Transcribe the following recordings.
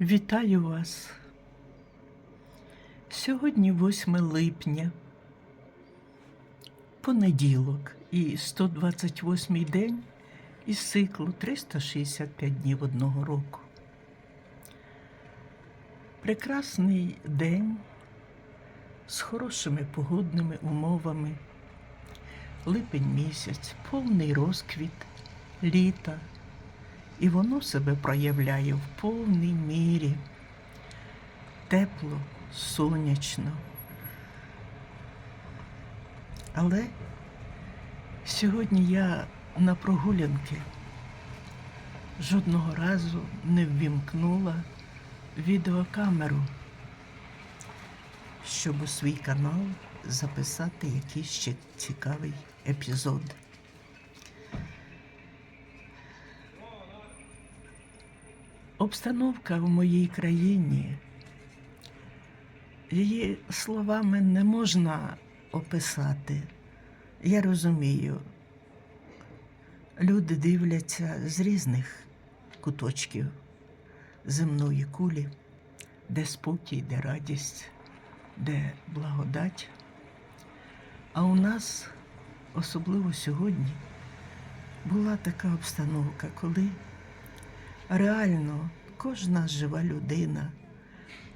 Вітаю вас. Сьогодні 8 липня, понеділок і 128 день із циклу 365 днів одного року. Прекрасний день з хорошими погодними умовами. Липень місяць, повний розквіт літа, і воно себе проявляє в повній мірі. Тепло, сонячно. Але сьогодні я на прогулянки жодного разу не ввімкнула відеокамеру, щоб у свій канал записати якийсь ще цікавий епізод. Обстановка в моїй країні, її словами не можна описати. Я розумію, люди дивляться з різних куточків земної кулі, де спокій, де радість, де благодать. А у нас, особливо сьогодні, була така обстановка, коли реально кожна жива людина,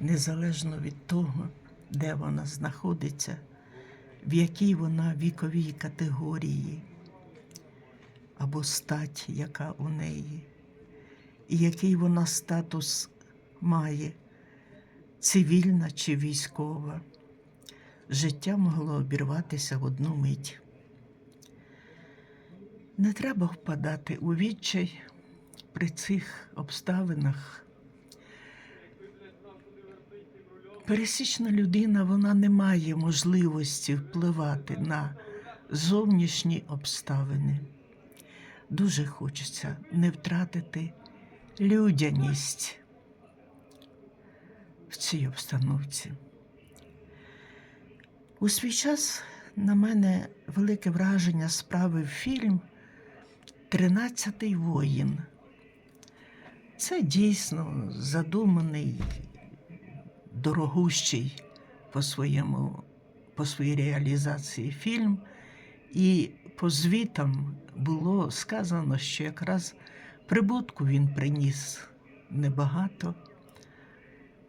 незалежно від того, де вона знаходиться, в якій вона віковій категорії або стать, яка у неї, і який вона статус має, цивільна чи військова, життя могло обірватися в одну мить. Не треба впадати у відчай при цих обставинах. Пересічна людина вона не має можливості впливати на зовнішні обставини. Дуже хочеться не втратити людяність в цій обстановці. У свій час на мене велике враження справив фільм Тринадцятий воїн. Це дійсно задуманий, дорогущий по, своєму, по своїй реалізації фільм, і по звітам було сказано, що якраз прибутку він приніс небагато.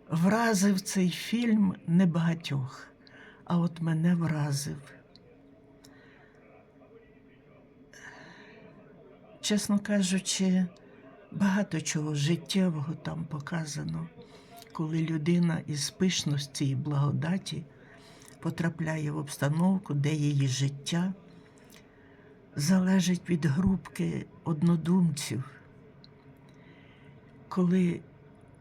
Вразив цей фільм небагатьох, а от мене вразив. Чесно кажучи, багато чого життєвого там показано, коли людина із пишності і благодаті потрапляє в обстановку, де її життя залежить від групки однодумців, коли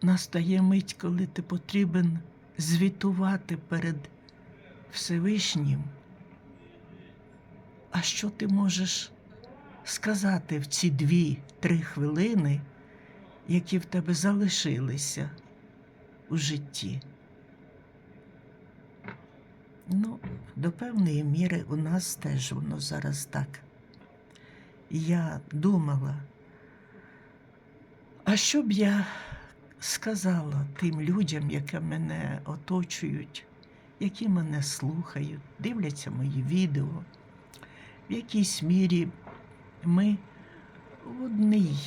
настає мить, коли ти потрібен звітувати перед Всевишнім, а що ти можеш сказати в ці дві-три хвилини, які в тебе залишилися у житті. Ну, до певної міри у нас теж воно зараз так. Я думала, а що б я сказала тим людям, які мене оточують, які мене слухають, дивляться мої відео, в якійсь мірі ми в одній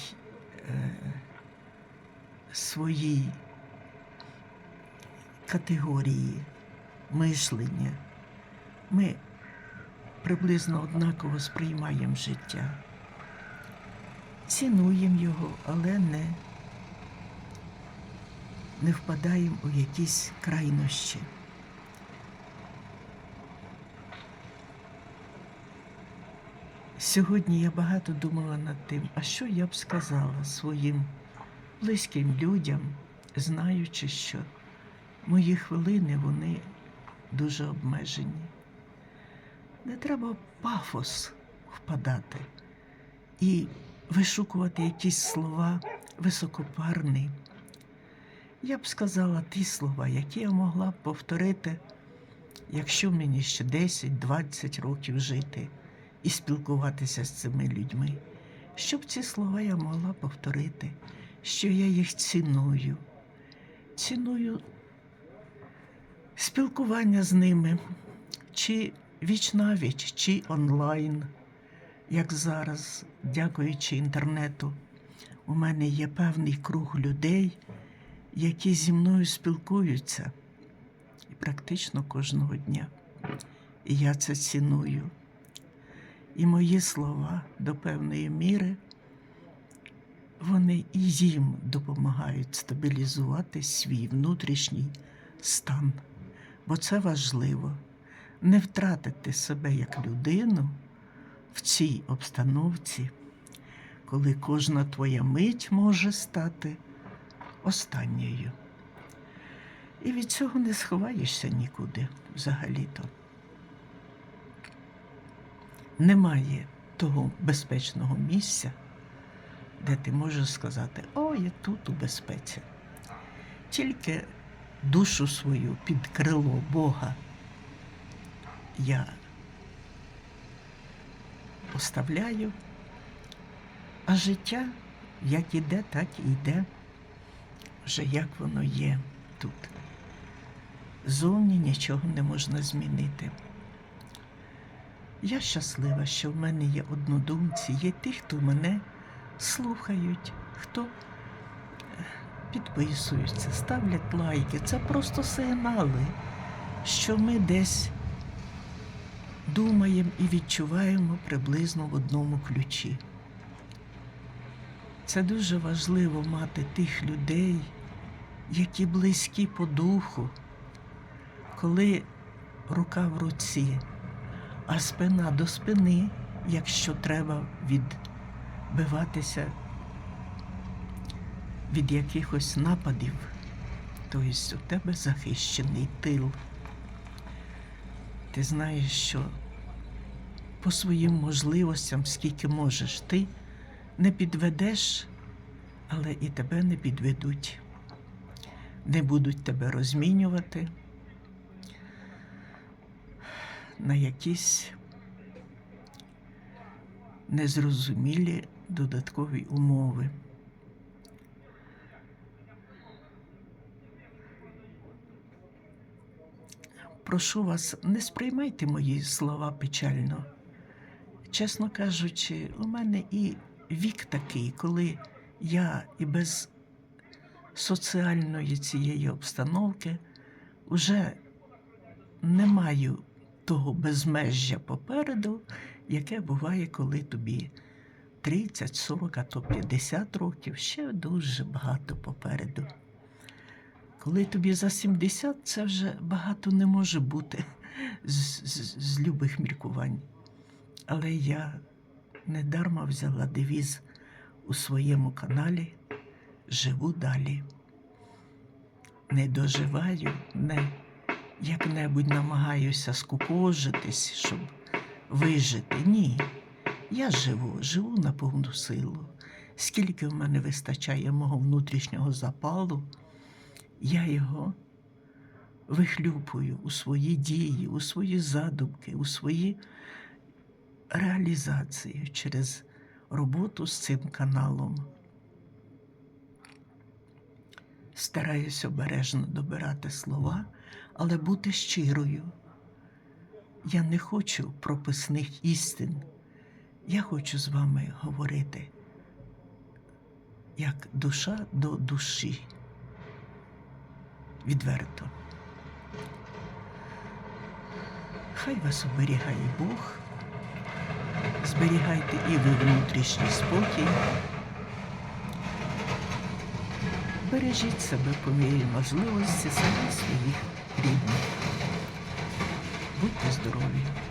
е, своїй категорії мишлення. Ми приблизно однаково сприймаємо життя, цінуємо його, але не, не впадаємо у якісь крайнощі. Сьогодні я багато думала над тим, а що я б сказала своїм близьким людям, знаючи, що мої хвилини вони дуже обмежені. Не треба пафос впадати і вишукувати якісь слова високопарні. Я б сказала ті слова, які я могла б повторити, якщо мені ще 10-20 років жити і спілкуватися з цими людьми, щоб ці слова я могла повторити, що я їх ціную, ціную спілкування з ними, чи віч навіч, чи онлайн, як зараз, дякуючи інтернету, у мене є певний круг людей, які зі мною спілкуються і практично кожного дня. І я це ціную. І мої слова до певної міри, вони і їм допомагають стабілізувати свій внутрішній стан. Бо це важливо не втратити себе як людину в цій обстановці, коли кожна твоя мить може стати останньою. І від цього не сховаєшся нікуди взагалі-то. Немає того безпечного місця, де ти можеш сказати, о, я тут у безпеці. Тільки душу свою під крило Бога я оставляю, а життя як іде, так і йде, вже як воно є тут. Зовні нічого не можна змінити. Я щаслива, що в мене є однодумці, є ті, хто мене слухають, хто е, підписуються, ставлять лайки. Це просто сигнали, що ми десь думаємо і відчуваємо приблизно в одному ключі. Це дуже важливо мати тих людей, які близькі по духу, коли рука в руці, а спина до спини, якщо треба відбиватися від якихось нападів, тобто у тебе захищений тил. Ти знаєш, що по своїм можливостям, скільки можеш, ти не підведеш, але і тебе не підведуть, не будуть тебе розмінювати на якісь незрозумілі додаткові умови. Прошу вас, не сприймайте мої слова печально. Чесно кажучи, у мене і вік такий, коли я і без соціальної цієї обстановки вже не маю того безмежжя попереду, яке буває, коли тобі 30, 40, а то 50 років, ще дуже багато попереду. Коли тобі за 70, це вже багато не може бути з, з, з любих міркувань. Але я недарма взяла девіз у своєму каналі Живу далі. Не доживаю, не як-небудь намагаюся скукожитись, щоб вижити. Ні. Я живу, живу на повну силу. Скільки в мене вистачає мого внутрішнього запалу, я його вихлюпую у свої дії, у свої задумки, у свої реалізації через роботу з цим каналом. Стараюсь обережно добирати слова, але бути щирою. Я не хочу прописних істин. Я хочу з вами говорити як душа до душі. Відверто. Хай вас оберігає Бог. Зберігайте і ви внутрішній спокій. Бережіть себе по мірі можливості, самі Будьте здорові!